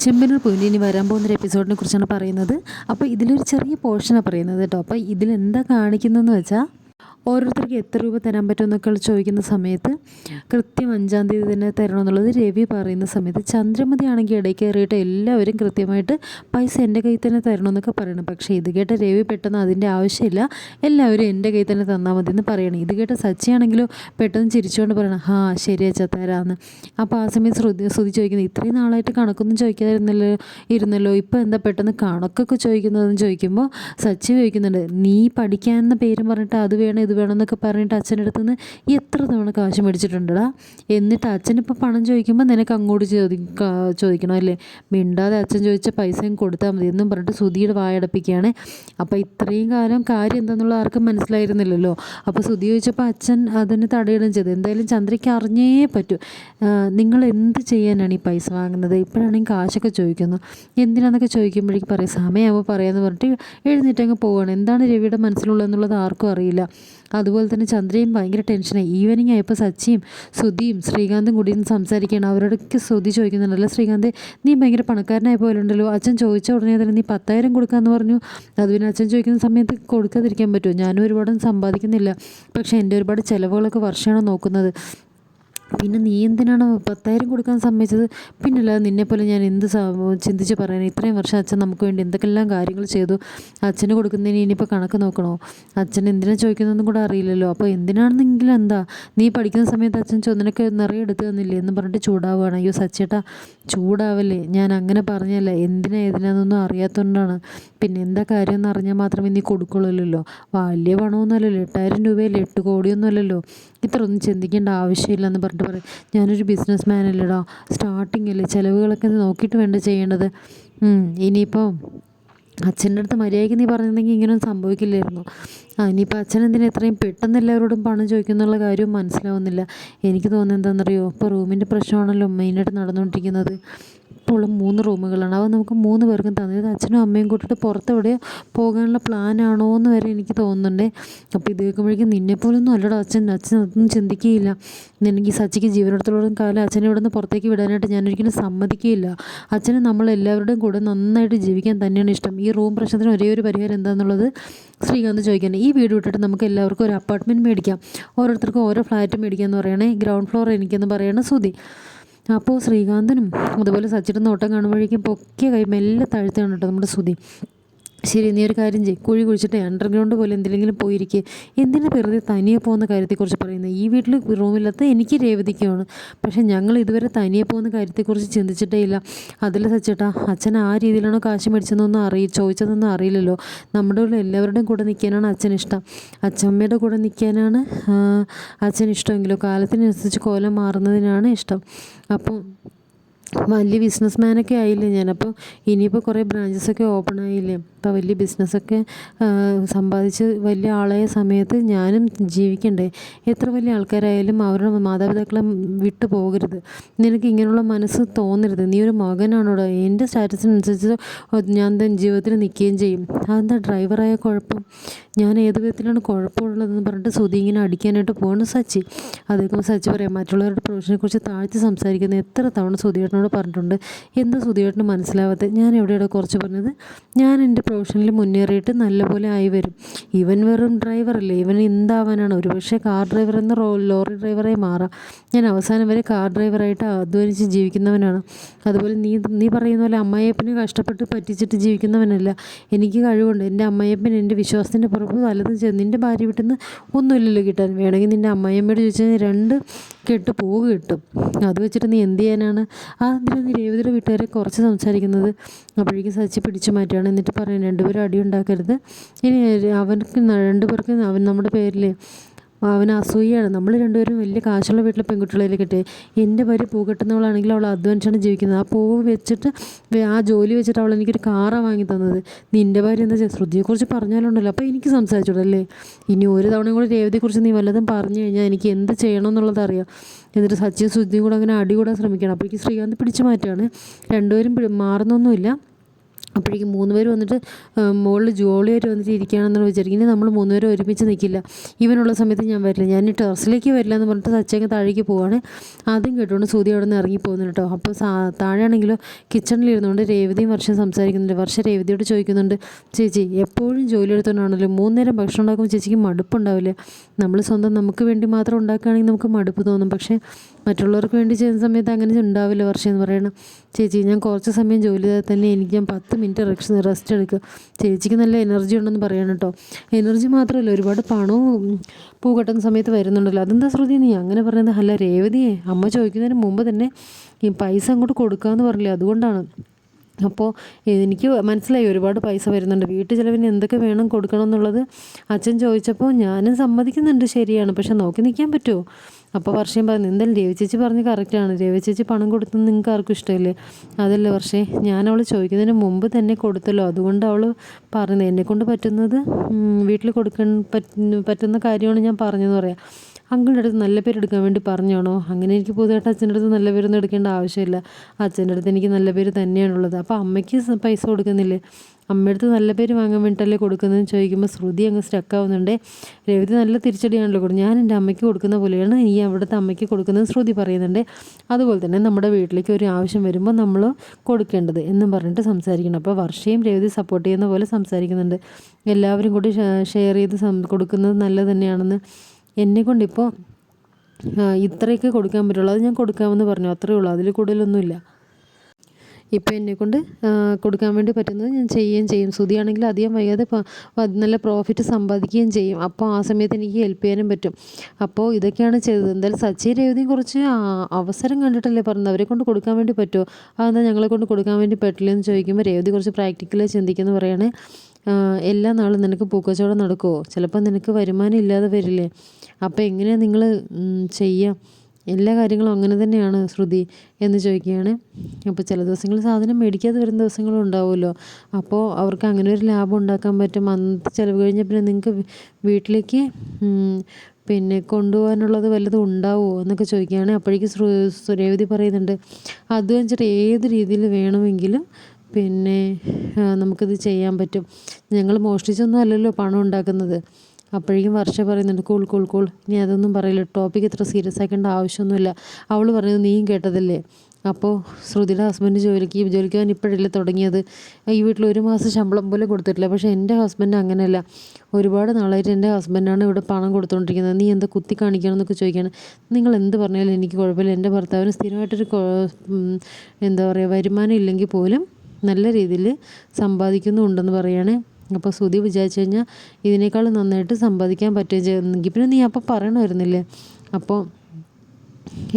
ചെമ്പനൂർ point ഇനി വരാൻ പോകുന്ന ഒരു എപ്പിസോഡിനെ കുറിച്ചാണ് പറയുന്നത്. അപ്പോൾ ഇതിലൊരു ചെറിയ പോർഷനാണ് പറയുന്നത് കേട്ടോ. അപ്പോൾ ഇതിലെന്താ കാണിക്കുന്നതെന്ന് വെച്ചാൽ ഓരോരുത്തർക്ക് എത്ര രൂപ തരാൻ പറ്റുമെന്നൊക്കെ ചോദിക്കുന്ന സമയത്ത് കൃത്യം അഞ്ചാം തീയതി തന്നെ തരണമെന്നുള്ളത് രവി പറയുന്ന സമയത്ത് ചന്ദ്രമതി ആണെങ്കിൽ ഇടയ്ക്ക് കയറിയിട്ട് എല്ലാവരും കൃത്യമായിട്ട് പൈസ എന്റെ കയ്യിൽ തന്നെ തരണമെന്നൊക്കെ പറയണം. പക്ഷേ ഇത് കേട്ട രവി പെട്ടെന്ന് അതിന്റെ ആവശ്യമില്ല. എല്ലാവരും എന്റെ കയ്യിൽ തന്നെ തന്നാൽ മതി എന്ന് പറയണം. ഇത് കേട്ട സച്ചിയാണെങ്കിലോ പെട്ടെന്ന് ചിരിച്ചുകൊണ്ട് പറയണം. ഹാ ശരി അച്ഛാ തരാമെന്ന്. അപ്പോൾ ആ സമയത്ത് ശ്രുതി ശ്രുതി ചോദിക്കുന്നത് ഇത്രയും നാളായിട്ട് കണക്കൊന്നും ചോദിക്കാതിരുന്നല്ലോ ഇരുന്നല്ലോ? ഇപ്പോൾ എന്താ പെട്ടെന്ന് കണക്കൊക്കെ ചോദിക്കുന്നതെന്ന് ചോദിക്കുമ്പോൾ സച്ചി ചോദിക്കുന്നുണ്ട് നീ പഠിക്കാൻ എന്ന പേരും പറഞ്ഞിട്ട് അത് വേണം ഇത് വേണം എന്നൊക്കെ പറഞ്ഞിട്ട് അച്ഛന്റെ അടുത്ത് നിന്ന് എത്ര തവണ കാശ് മേടിച്ചിട്ടുണ്ടടാ? എന്നിട്ട് അച്ഛനിപ്പോൾ പണം ചോദിക്കുമ്പോൾ നിനക്ക് അങ്ങോട്ട് ചോദി ചോദിക്കണം അല്ലേ? മിണ്ടാതെ അച്ഛൻ ചോദിച്ച പൈസയും കൊടുത്താൽ മതി എന്നും പറഞ്ഞിട്ട് സുധിയുടെ വായടപ്പിക്കുകയാണ് അപ്പോൾ ഇത്രയും കാലം കാര്യം എന്താണെന്നുള്ള ആർക്കും മനസ്സിലായിരുന്നില്ലല്ലോ. അപ്പോൾ സുധി ചോദിച്ചപ്പോൾ അച്ഛൻ അതിന് തടയിടുകയും ചെയ്തു. എന്തായാലും ചന്ദ്രയ്ക്ക് അറിഞ്ഞേ പറ്റൂ. നിങ്ങൾ എന്ത് ചെയ്യാനാണ് ഈ പൈസ വാങ്ങുന്നത്? ഇപ്പോഴാണെങ്കിൽ കാശൊക്കെ ചോദിക്കുന്നു. എന്തിനാണെന്നൊക്കെ ചോദിക്കുമ്പോഴേക്കും പറയും സമയമാകുമ്പോൾ പറയാമെന്ന് പറഞ്ഞിട്ട് എഴുന്നേറ്റങ്ങ് പോവുകയാണ് എന്താണ് രവിയുടെ മനസ്സിലുള്ളതെന്നുള്ളത് ആർക്കും അറിയില്ല. അതുപോലെ തന്നെ ചന്ദ്രയും ഭയങ്കര ടെൻഷനായി ഈവനിങ് ആയപ്പോൾ സച്ചിയും സുധിയും ശ്രീകാന്തും കൂടി സംസാരിക്കുകയാണ്. അവരോടൊക്കെ സുധി ചോദിക്കുന്നുണ്ടല്ലോ ശ്രീകാന്ത് നീ ഭയങ്കര പണക്കാരനായ പോലെ ഉണ്ടല്ലോ. അച്ഛൻ ചോദിച്ച ഉടനെ തന്നെ നീ പത്തായിരം കൊടുക്കാമെന്ന് പറഞ്ഞു. അത് പിന്നെ അച്ഛൻ ചോദിക്കുന്ന സമയത്ത് കൊടുക്കാതിരിക്കാൻ പറ്റുമോ? ഞാനും ഒരുപാട് സമ്പാദിക്കുന്നില്ല. പക്ഷേ എന്റെ ഒരുപാട് ചിലവുകളൊക്കെ വർഷമാണ് നോക്കുന്നത്. പിന്നെ നീ എന്തിനാണ് പത്തായിരം കൊടുക്കാൻ സമ്മതിച്ചത്? പിന്നല്ലാതെ നിന്നെപ്പോലെ ഞാൻ എന്ത് ചിന്തിച്ച് പറയാൻ ഇത്രയും വർഷം അച്ഛൻ നമുക്ക് വേണ്ടി എന്തൊക്കെല്ലാം കാര്യങ്ങൾ ചെയ്തു. അച്ഛന് കൊടുക്കുന്നതിന് ഇനിയിപ്പോൾ കണക്ക് നോക്കണോ? അച്ഛൻ എന്തിനാ ചോദിക്കുന്നതെന്നും കൂടെ അറിയില്ലല്ലോ. അപ്പോൾ എന്തിനാണെന്നെങ്കിലും എന്താ? നീ പഠിക്കുന്ന സമയത്ത് അച്ഛൻ ചൊന്നിനൊക്കെ നിറയെ എടുത്തു തന്നില്ലേ? എന്ന് പറഞ്ഞിട്ട് ചൂടാവുകയാണ്. അയ്യോ സച്ചേട്ടാ ചൂടാവല്ലേ? ഞാൻ അങ്ങനെ പറഞ്ഞല്ല എന്തിനാ ഏതിനാന്നൊന്നും അറിയാത്തതുകൊണ്ടാണ് പിന്നെ എന്താ കാര്യം എന്ന് അറിഞ്ഞാൽ മാത്രമേ നീ കൊടുക്കുള്ളൂല്ലോ വലിയ പണമൊന്നുമല്ലല്ലോ. എട്ടായിരം രൂപയല്ലേ? എട്ട് കോടിയൊന്നുമല്ലല്ലോ. ഇത്രയൊന്നും ചിന്തിക്കേണ്ട ആവശ്യമില്ല എന്ന് പറഞ്ഞിട്ട് പറയും ഞാനൊരു ബിസിനസ് മാൻ അല്ലേടാ സ്റ്റാർട്ടിങ് അല്ലേ ചിലവുകളൊക്കെ നോക്കിയിട്ട് വേണ്ട ചെയ്യേണ്ടത്. ഇനിയിപ്പോൾ അച്ഛന്റെ അടുത്ത് മര്യാദയ്ക്ക് നീ പറഞ്ഞിരുന്നെങ്കിൽ ഇങ്ങനെയൊന്നും സംഭവിക്കില്ലായിരുന്നു. ആ ഇനിയിപ്പോൾ അച്ഛൻ എന്തിനാ എത്രയും പെട്ടെന്ന് എല്ലാവരോടും പണം ചോദിക്കുന്നുള്ള കാര്യവും മനസ്സിലാവുന്നില്ല. എനിക്ക് തോന്നുന്നത് എന്താണെന്നറിയോ ഇപ്പോൾ റൂമിന്റെ പ്രശ്നമാണല്ലോ മെയിനായിട്ട് നടന്നുകൊണ്ടിരിക്കുന്നത്. ഇപ്പോൾ മൂന്ന് റൂമുകളാണ്. അവ നമുക്ക് മൂന്ന് പേർക്കും തന്നത് അച്ഛനും അമ്മയും കൂട്ടിയിട്ട് പുറത്തെവിടെയോ പോകാനുള്ള പ്ലാനാണോ എന്ന് വരെ എനിക്ക് തോന്നുന്നുണ്ട്. അപ്പോൾ ഇത് കേൾക്കുമ്പോഴേക്കും നിന്നെപ്പോലൊന്നും അല്ലടോ അച്ഛൻ. അച്ഛൻ അതൊന്നും ചിന്തിക്കുകയില്ല. നിനക്ക് ഈ സച്ചിക്ക് ജീവനോടത്തോളം കാലം അച്ഛനെ ഇവിടെ നിന്ന് പുറത്തേക്ക് വിടാനായിട്ട് ഞാനൊരിക്കലും സമ്മതിക്കുകയില്ല. അച്ഛന് നമ്മൾ എല്ലാവരുടെയും കൂടെ നന്നായിട്ട് ജീവിക്കാൻ തന്നെയാണ് ഇഷ്ടം. ഈ റൂം പ്രശ്നത്തിന് ഒരേ ഒരു പരിഹാരം എന്താണെന്നുള്ളത് ശ്രീകാന്ത് ചോദിക്കാൻ ഈ വീട് വിട്ടിട്ട് നമുക്ക് എല്ലാവർക്കും ഒരു അപ്പാർട്ട്മെന്റ് മേടിക്കാം. ഓരോരുത്തർക്കും ഓരോ ഫ്ലാറ്റ് മേടിക്കാമെന്ന് പറയണേ. ഗ്രൗണ്ട് ഫ്ലോർ എനിക്കെന്ന് പറയണ സുധി. അപ്പോൾ ശ്രീകാന്തനും അതുപോലെ സച്ചിടുന്ന ഓട്ടം കാണുമ്പോഴേക്കും പൊക്കിയ കൈ മെല്ലെ താഴ്ത്തുകയാണ് കേട്ടോ നമ്മുടെ സുധി. ശരി നീ ഒരു കാര്യം ചെയ്യ്. കുഴി കുഴിച്ചിട്ട് അണ്ടർഗ്രൗണ്ട് പോലെ എന്തെങ്കിലും പോയിരിക്കുക എന്തിനു വെറുതെ തനിയെ പോകുന്ന കാര്യത്തെക്കുറിച്ച് പറയുന്നത്? ഈ വീട്ടിൽ റൂമില്ലാത്ത എനിക്ക് രേവതിക്കുമാണ് പക്ഷേ ഞങ്ങൾ ഇതുവരെ തനിയെ പോകുന്ന കാര്യത്തെക്കുറിച്ച് ചിന്തിച്ചിട്ടേ ഇല്ല. അതിൽ സച്ചേട്ടാ അച്ഛൻ ആ രീതിയിലാണോ കാശ് മേടിച്ചതെന്നൊന്നും അറിയി ചോദിച്ചതൊന്നും അറിയില്ലല്ലോ. നമ്മുടെ ഉള്ള എല്ലാവരുടെയും കൂടെ നിൽക്കാനാണ് അച്ഛൻ ഇഷ്ടം അച്ഛമ്മയുടെ കൂടെ നിൽക്കാനാണ് അച്ഛൻ ഇഷ്ടമെങ്കിലും കാലത്തിനനുസരിച്ച് കോലം മാറുന്നതിനാണ് ഇഷ്ടം. അപ്പം വലിയ ബിസിനസ്മാനൊക്കെ ആയില്ലേ ആയില്ലേ ഞാനപ്പോൾ ഇനിയിപ്പോൾ കുറേ ബ്രാഞ്ചസൊക്കെ ഓപ്പൺ ആയില്ലേ. അപ്പോൾ വലിയ ബിസിനസ്സൊക്കെ സമ്പാദിച്ച് വലിയ ആളായ സമയത്ത് ഞാനും ജീവിക്കണ്ടേ. എത്ര വലിയ ആൾക്കാരായാലും അവരുടെ മാതാപിതാക്കളെ വിട്ടു പോകരുത്. നിനക്ക് ഇങ്ങനെയുള്ള മനസ്സ് തോന്നരുത്. നീ ഒരു മകനാണോടോ. എന്റെ സ്റ്റാറ്റസിനനുസരിച്ച് ഞാൻ തന്നെ ജീവിതത്തിൽ നിൽക്കുകയും ചെയ്യും. അതെന്താ ഡ്രൈവറായ കുഴപ്പം? ഞാൻ ഏത് വിധത്തിലാണ് കുഴപ്പമുള്ളതെന്ന് പറഞ്ഞിട്ട് സുധി ഇങ്ങനെ അടിക്കാനായിട്ട് പോകണം സച്ചി. അതേക്കുമ്പോൾ സച്ചി പറയാം മറ്റുള്ളവരുടെ പ്രൊഫഷനെക്കുറിച്ച് താഴ്ത്തി സംസാരിക്കുന്നത് എത്ര തവണ സുധിയേട്ടനോട് പറഞ്ഞിട്ടുണ്ട് എന്ത് സുധിയേട്ടന് മനസ്സിലാവാത്തത് ഞാൻ എവിടെയാണ് കുറച്ച് പറഞ്ഞത്. ഞാൻ എന്റെ പ്രൊഫഷനിൽ മുന്നേറിയിട്ട് നല്ലപോലെ ആയി വരും. ഇവൻ വെറും ഡ്രൈവറല്ലേ ഇവൻ എന്താവാനാണ്? ഒരുപക്ഷെ കാർ ഡ്രൈവർ എന്ന റോ ലോറി ഡ്രൈവറായി മാറാം. ഞാൻ അവസാനം വരെ കാർ ഡ്രൈവറായിട്ട് അധ്വാനിച്ച് ജീവിക്കുന്നവനാണ്. അതുപോലെ നീ നീ പറയുന്ന പോലെ അമ്മായിയപ്പന് കഷ്ടപ്പെട്ട് പറ്റിച്ചിട്ട് ജീവിക്കുന്നവനല്ല. എനിക്ക് കഴിവുണ്ട്. എന്റെ അമ്മായിയപ്പൻ എന്റെ വിശ്വാസത്തിന്റെ പുറത്ത് വലതും ചെയ്തു നിന്റെ ഭാര്യ വീട്ടിൽ നിന്ന് ഒന്നുമില്ലല്ലോ കിട്ടാൻ. വേണമെങ്കിൽ നിന്റെ അമ്മായിയമ്മയോട് ചോദിച്ചാൽ രണ്ട് കെട്ട് പോവുക കിട്ടും. അത് വെച്ചിട്ട് നീ എന്ത് ചെയ്യാനാണ്? ആ എന്തിനാ നീ രേവതിയുടെ വീട്ടുകാരെ കുറച്ച് സംസാരിക്കുന്നത്? അപ്പോഴേക്കും സച്ചി പിടിച്ചു മാറ്റുകയാണ് എന്നിട്ട് പറയും രണ്ടുപേരും അടി ഉണ്ടാക്കരുത്. ഇനി അവർക്ക് രണ്ടുപേർക്ക് അവൻ നമ്മുടെ പേരിൽ അവന് അസൂയയാണ്. നമ്മൾ രണ്ടുപേരും വലിയ കാശുള്ള വീട്ടിലെ പെൺകുട്ടികളെ കിട്ടി. എന്റെ ഭാര്യ പൂ അവൾ അധ്വാനിച്ചാണ് ജീവിക്കുന്നത്. ആ പൂവ് വെച്ചിട്ട് ആ ജോലി വെച്ചിട്ട് അവൾ എനിക്കൊരു കാറാണ് വാങ്ങി തന്നത്. നിന്റെ ഭാര്യ എന്താ ശ്രുതിയെക്കുറിച്ച് പറഞ്ഞാലുണ്ടല്ലോ. അപ്പോൾ എനിക്ക് സംസാരിച്ചോളല്ലേ ഇനി ഒരു തവണ കൂടി രേവതിയെക്കുറിച്ച് നീ വല്ലതും പറഞ്ഞു കഴിഞ്ഞാൽ എനിക്ക് എന്ത് ചെയ്യണം എന്നുള്ളത് അറിയാം. എന്നിട്ട് സച്ചിൻ ശ്രുതിയും കൂടെ അങ്ങനെ അടി കൂടാൻ ശ്രമിക്കണം അപ്പോൾ എനിക്ക് ശ്രീകാന്ത് പിടിച്ചു മാറ്റുകയാണ്. രണ്ടുപേരും മാറുന്നൊന്നുമില്ല. അപ്പോഴേക്കും മൂന്ന് പേര് വന്നിട്ട് മുകളിൽ ജോളിയായിട്ട് വന്നിട്ട് ഇരിക്കുകയാണെന്നാണ് വിചാരിക്കുന്നത്. നമ്മൾ മൂന്ന് പേരും ഒരുമിച്ച് നിൽക്കില്ല ഇവനുള്ള സമയത്ത് ഞാൻ വരില്ല. ഞാൻ ടെറസിലേക്ക് വരില്ല എന്ന് പറഞ്ഞിട്ട് സച്ചങ്ങ് താഴേക്ക് പോവാണ്. ആദ്യം കേട്ടുകൊണ്ട് സൂതി അവിടെ നിന്ന് ഇറങ്ങി പോകുന്നു കേട്ടോ. അപ്പോൾ താഴെയാണെങ്കിലോ കിച്ചണിലിരുന്നുകൊണ്ട് രേവതിയും വർഷം സംസാരിക്കുന്നുണ്ട്. വർഷം രേവതിയോട് ചോദിക്കുന്നുണ്ട് ചേച്ചി എപ്പോഴും ജോലി എടുത്തുകൊണ്ടാണല്ലോ മൂന്ന് നേരം ഭക്ഷണം ഉണ്ടാക്കുമ്പോൾ ചേച്ചിക്ക് മടുപ്പുണ്ടാവില്ല? നമ്മൾ സ്വന്തം നമുക്ക് വേണ്ടി മാത്രം ഉണ്ടാക്കുകയാണെങ്കിൽ നമുക്ക് മടുപ്പ് തോന്നും. പക്ഷേ മറ്റുള്ളവർക്ക് വേണ്ടി ചെയ്യുന്ന സമയത്ത് അങ്ങനെ ഉണ്ടാവില്ല. വർഷം എന്ന് പറയണം ചേച്ചി ഞാൻ കുറച്ച് സമയം ജോലി ചെയ്താൽ തന്നെ എനിക്ക് ഞാൻ പത്ത് മിനിറ്റ് റെസ്റ്റ് റെസ്റ്റ് എടുക്കുക. ചേച്ചിക്ക് നല്ല എനർജി ഉണ്ടെന്ന് പറയണം കേട്ടോ. എനർജി മാത്രമല്ല ഒരുപാട് പണവും പൂ കെട്ടുന്ന സമയത്ത് വരുന്നുണ്ടല്ലോ. അതെന്താ ശ്രുതി നീ അങ്ങനെ പറയുന്നത്? അല്ല രേവതിയെ അമ്മ ചോദിക്കുന്നതിന് മുമ്പ് തന്നെ ഈ പൈസ അങ്ങോട്ട് കൊടുക്കാമെന്ന് പറഞ്ഞില്ലേ? അതുകൊണ്ടാണ്. അപ്പോൾ എനിക്ക് മനസ്സിലായി ഒരുപാട് പൈസ വരുന്നുണ്ട്. വീട്ടു ചിലവിന് എന്തൊക്കെ വേണം കൊടുക്കണം എന്നുള്ളത് അച്ഛൻ ചോദിച്ചപ്പോൾ ഞാനും സമ്മതിക്കുന്നുണ്ട്. ശരിയാണ്. പക്ഷെ നോക്കി നിൽക്കാൻ പറ്റുമോ? അപ്പോൾ വർഷം പറഞ്ഞു എന്തായാലും രവി ചേച്ചി പറഞ്ഞ് കറക്റ്റാണ് രവി ചേച്ചി പണം കൊടുത്തത് നിങ്ങൾക്ക് ആർക്കും ഇഷ്ടമില്ലേ അതല്ല പക്ഷേ ഞാൻ അവൾ ചോദിക്കുന്നതിന് മുമ്പ് തന്നെ കൊടുത്തല്ലോ. അതുകൊണ്ട് അവൾ പറഞ്ഞത് എന്നെക്കൊണ്ട് പറ്റുന്നത് വീട്ടിൽ കൊടുക്കാൻ പറ്റുന്ന കാര്യമാണ് ഞാൻ പറഞ്ഞതെന്ന് പറയാം. അങ്കിളുടെ അടുത്ത് നല്ല പേര് എടുക്കാൻ വേണ്ടി പറഞ്ഞാണോ? അങ്ങനെ എനിക്ക് പുതുതായിട്ട് അച്ഛന്റെ അടുത്ത് നല്ല പേരൊന്നും എടുക്കേണ്ട ആവശ്യമില്ല. അച്ഛന്റെ അടുത്ത് എനിക്ക് നല്ല പേര് തന്നെയാണുള്ളത്. അപ്പോൾ അമ്മയ്ക്ക് പൈസ കൊടുക്കുന്നില്ലേ? അമ്മയടുത്ത് നല്ല പേര് വാങ്ങാൻ വേണ്ടിയിട്ടല്ലേ കൊടുക്കുന്നതെന്ന് ചോദിക്കുമ്പോൾ ശ്രുതി അങ്ങ് സ്റ്റക്കാവുന്നുണ്ട് രവിതി നല്ല തിരിച്ചടിയാണല്ലോ കൊടുക്കും ഞാൻ എന്റെ അമ്മയ്ക്ക് കൊടുക്കുന്ന പോലെയാണ് ഈ അവിടുത്തെ അമ്മയ്ക്ക് കൊടുക്കുന്നത് ശ്രുതി പറയുന്നുണ്ട്. അതുപോലെ തന്നെ നമ്മുടെ വീട്ടിലേക്ക് ഒരു ആവശ്യം വരുമ്പോൾ നമ്മൾ കൊടുക്കേണ്ടത് എന്നും പറഞ്ഞിട്ട് സംസാരിക്കണം. അപ്പോൾ വർഷയും രവിതി സപ്പോർട്ട് ചെയ്യുന്ന പോലെ സംസാരിക്കുന്നുണ്ട്. എല്ലാവരും കൂടി ഷെയർ ചെയ്ത് കൊടുക്കുന്നത് നല്ലത് തന്നെയാണെന്ന് എന്നെക്കൊണ്ടിപ്പോൾ ഇത്രയൊക്കെ കൊടുക്കാൻ പറ്റുള്ളൂ. അത് ഞാൻ കൊടുക്കാമെന്ന് പറഞ്ഞു. അത്രയേ ഉള്ളൂ. അതിൽ കൂടുതലൊന്നുമില്ല. ഇപ്പോൾ എന്നെക്കൊണ്ട് കൊടുക്കാൻ വേണ്ടി പറ്റുന്നത് ഞാൻ ചെയ്യുകയും ചെയ്യും. ശ്രുതിയാണെങ്കിൽ അധികം വൈകാതെ നല്ല പ്രോഫിറ്റ് സമ്പാദിക്കുകയും ചെയ്യും. അപ്പോൾ ആ സമയത്ത് എനിക്ക് ഹെൽപ്പ് ചെയ്യാനും പറ്റും. അപ്പോൾ ഇതൊക്കെയാണ് ചെയ്തത്. എന്തായാലും സച്ചി രേവതിയും കുറച്ച് അവസരം കണ്ടിട്ടല്ലേ പറഞ്ഞത്. അവരെ കൊണ്ട് കൊടുക്കാൻ വേണ്ടി പറ്റുമോ? അതെന്താ ഞങ്ങളെ കൊണ്ട് കൊടുക്കാൻ വേണ്ടി പറ്റില്ലെന്ന് ചോദിക്കുമ്പോൾ രേവതി കുറച്ച് പ്രാക്ടിക്കലായി ചിന്തിക്കുന്നു. പറയുകയാണ് എല്ലാ നാളും നിനക്ക് പൂക്കച്ചവടം നടക്കുമോ ചിലപ്പോൾ നിനക്ക് വരുമാനം ഇല്ലാതെ വരില്ലേ? അപ്പോൾ എങ്ങനെയാണ് നിങ്ങൾ ചെയ്യുക എല്ലാ കാര്യങ്ങളും അങ്ങനെ തന്നെയാണ് ശ്രുതി എന്ന് ചോദിക്കുകയാണ്. അപ്പോൾ ചില ദിവസങ്ങളിൽ സാധനം മേടിക്കാതെ വരുന്ന ദിവസങ്ങളും ഉണ്ടാവുമല്ലോ. അപ്പോൾ അവർക്ക് അങ്ങനെ ഒരു ലാഭം ഉണ്ടാക്കാൻ പറ്റും. അന്നത്തെ ചിലവ് കഴിഞ്ഞാൽ പിന്നെ നിങ്ങൾക്ക് വീട്ടിലേക്ക് പിന്നെ കൊണ്ടുപോകാനുള്ളത് വല്ലതും ഉണ്ടാവുമോ എന്നൊക്കെ ചോദിക്കുകയാണ്. അപ്പോഴേക്കും രേവതി പറയുന്നുണ്ട് അത് വെച്ചിട്ട് ഏത് രീതിയിൽ വേണമെങ്കിലും പിന്നെ നമുക്കിത് ചെയ്യാൻ പറ്റും. ഞങ്ങൾ മോഷ്ടിച്ചൊന്നും അല്ലല്ലോ പണം ഉണ്ടാക്കുന്നത്. അപ്പോഴേക്കും വർഷ പറയുന്നുണ്ട് കൂൾ കൂൾ കൂൾ. ഇനി അതൊന്നും പറയില്ല. ടോപ്പിക് ഇത്ര സീരിയസ് ആക്കേണ്ട ആവശ്യമൊന്നുമില്ല. അവൾ പറയുന്നത് നീയും കേട്ടതല്ലേ? അപ്പോൾ ശ്രുതിയുടെ ഹസ്ബൻഡ് ജോലിക്ക് ജോലിക്ക് പോകാൻ ഇപ്പോഴല്ലേ തുടങ്ങിയത്? ഈ വീട്ടിൽ ഒരു മാസം ശമ്പളം പോലും കൊടുത്തിട്ടില്ല. പക്ഷേ എന്റെ ഹസ്ബൻഡ് അങ്ങനെയല്ല. ഒരുപാട് നാളായിട്ട് എന്റെ ഹസ്ബൻഡാണ് ഇവിടെ പണം കൊടുത്തുകൊണ്ടിരിക്കുന്നത്. നീ എന്താ കുത്തി കാണിക്കണം എന്നൊക്കെ ചോദിക്കുകയാണ്. നിങ്ങൾ എന്ത് പറഞ്ഞാലും എനിക്ക് കുഴപ്പമില്ല. എന്റെ ഭർത്താവിന് സ്ഥിരമായിട്ടൊരു എന്താ പറയുക വരുമാനം ഇല്ലെങ്കിൽ പോലും നല്ല രീതിയിൽ സമ്പാദിക്കുന്നുണ്ടെന്ന് പറയുകയാണ് അപ്പോൾ സുധി വിചാരിച്ചു കഴിഞ്ഞാൽ ഇതിനേക്കാൾ നന്നായിട്ട് സമ്പാദിക്കാൻ പറ്റുകയും പിന്നെ നീ അപ്പോൾ പറയണമായിരുന്നില്ലേ? അപ്പോൾ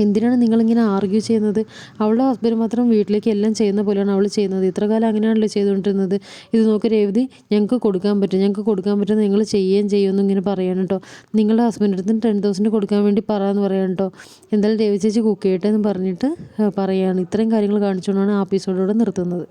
എന്തിനാണ് നിങ്ങളിങ്ങനെ ആർഗ്യൂ ചെയ്യുന്നത്? അവളുടെ ഹസ്ബൻഡ് മാത്രം വീട്ടിലേക്ക് എല്ലാം ചെയ്യുന്ന പോലെയാണ് അവൾ ചെയ്യുന്നത്. ഇത്ര കാലം അങ്ങനെയാണല്ലോ ചെയ്തുകൊണ്ടിരുന്നത്. ഇത് നോക്കി രേവതി ഞങ്ങൾക്ക് കൊടുക്കാൻ പറ്റും. ഞങ്ങൾക്ക് കൊടുക്കാൻ പറ്റുന്ന നിങ്ങൾ ചെയ്യുകയും ചെയ്യുമെന്ന് ഇങ്ങനെ പറയണം കേട്ടോ. നിങ്ങളുടെ ഹസ്ബൻഡിന്റെ അടുത്ത് ടെൻ തൗസൻഡ് കൊടുക്കാൻ വേണ്ടി പറയാമെന്ന് പറയണം കേട്ടോ. എന്തായാലും രേവി ചേച്ചി കുക്ക് ചെയ്യട്ടെ എന്ന് പറഞ്ഞിട്ട് പറയുകയാണ് ഇത്രയും കാര്യങ്ങൾ കാണിച്ചുകൊണ്ടാണ് ആ എപ്പിസോഡോടെ നിർത്തുന്നത്.